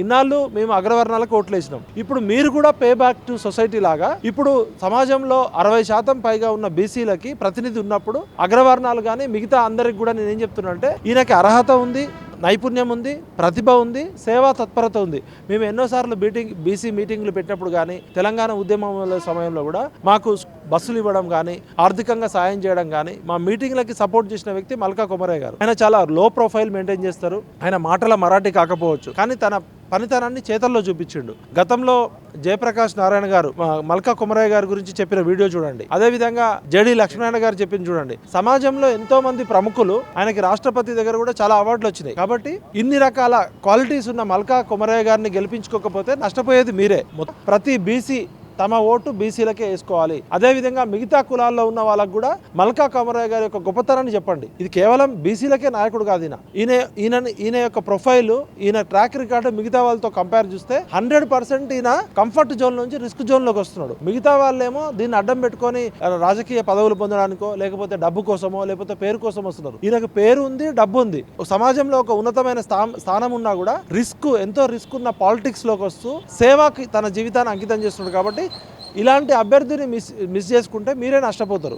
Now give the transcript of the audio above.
ఇన్నాళ్ళు మేము అగ్రవర్ణాలకు ఓట్లు వేసినాం ఇప్పుడు మీరు కూడా పే బ్యాక్ టు సొసైటీ లాగా ఇప్పుడు సమాజంలో అరవై శాతం పైగా ఉన్న బీసీలకి ప్రతినిధి ఉన్నప్పుడు అగ్రవర్ణాలు కానీ మిగతా అందరికి కూడా నేను ఏం చెప్తున్నాడంటే ఈయనకి అర్హత ఉంది నైపుణ్యం ఉంది ప్రతిభ ఉంది సేవా తత్పరత ఉంది. మేము ఎన్నోసార్లు మీటింగ్ బీసీ మీటింగ్లు పెట్టినప్పుడు కానీ తెలంగాణ ఉద్యమం సమయంలో కూడా మాకు బస్సులు ఇవ్వడం కానీ ఆర్థికంగా సాయం చేయడం కానీ మా మీటింగ్లకి సపోర్ట్ చేసిన వ్యక్తి మల్కా కుమరే గారు. ఆయన చాలా లో ప్రొఫైల్ మెయింటైన్ చేస్తారు. ఆయన మాటల మరాఠీ కాకపోవచ్చు. కానీ తన పనితనాన్ని చేతల్లో చూపించిండు. గతంలో జయప్రకాష్ నారాయణ గారు మల్కా కుమరయ్య గారి గురించి చెప్పిన వీడియో చూడండి. అదే విధంగా జేడి లక్ష్మీనారాయణ గారు చెప్పింది చూడండి. సమాజంలో ఎంతో మంది ప్రముఖులు ఆయనకి రాష్ట్రపతి దగ్గర కూడా చాలా అవార్డులు వచ్చినాయి. కాబట్టి ఇన్ని రకాల క్వాలిటీస్ ఉన్న మల్కా కుమరయ్య గారిని గెలిపించుకోకపోతే నష్టపోయేది మీరే. మొత్తం ప్రతి బీసీ తమ ఓటు బీసీలకే వేసుకోవాలి. అదేవిధంగా మిగతా కులాల్లో ఉన్న వాళ్ళకు కూడా మల్కా కామరాయ్ గారి యొక్క గొప్పతనాన్ని చెప్పండి. ఇది కేవలం బీసీలకే నాయకుడు కాదు ఈయన. ఈయన ఈయన ఈయన యొక్క ప్రొఫైల్ ఈయన ట్రాక్ రికార్డు మిగతా వాళ్ళతో కంపేర్ చూస్తే హండ్రెడ్ పర్సెంట్ ఈయన కంఫర్ట్ జోన్ నుంచి రిస్క్ జోన్లోకి వస్తున్నాడు. మిగతా వాళ్ళేమో దీన్ని అడ్డం పెట్టుకొని రాజకీయ పదవులు పొందడానికో లేకపోతే డబ్బు కోసమో లేకపోతే పేరు కోసం వస్తున్నారు. ఈయనకు పేరు ఉంది డబ్బు ఉంది. సమాజంలో ఒక ఉన్నతమైన స్థానం ఉన్నా కూడా రిస్క్ ఎంతో రిస్క్ ఉన్న పాలిటిక్స్లోకి వస్తూ సేవకి తన జీవితాన్ని అంకితం చేస్తున్నాడు కాబట్టి ఇలాంటి అభ్యర్థిని మిస్ మిస్ చేసుకుంటే మీరే నష్టపోతారు.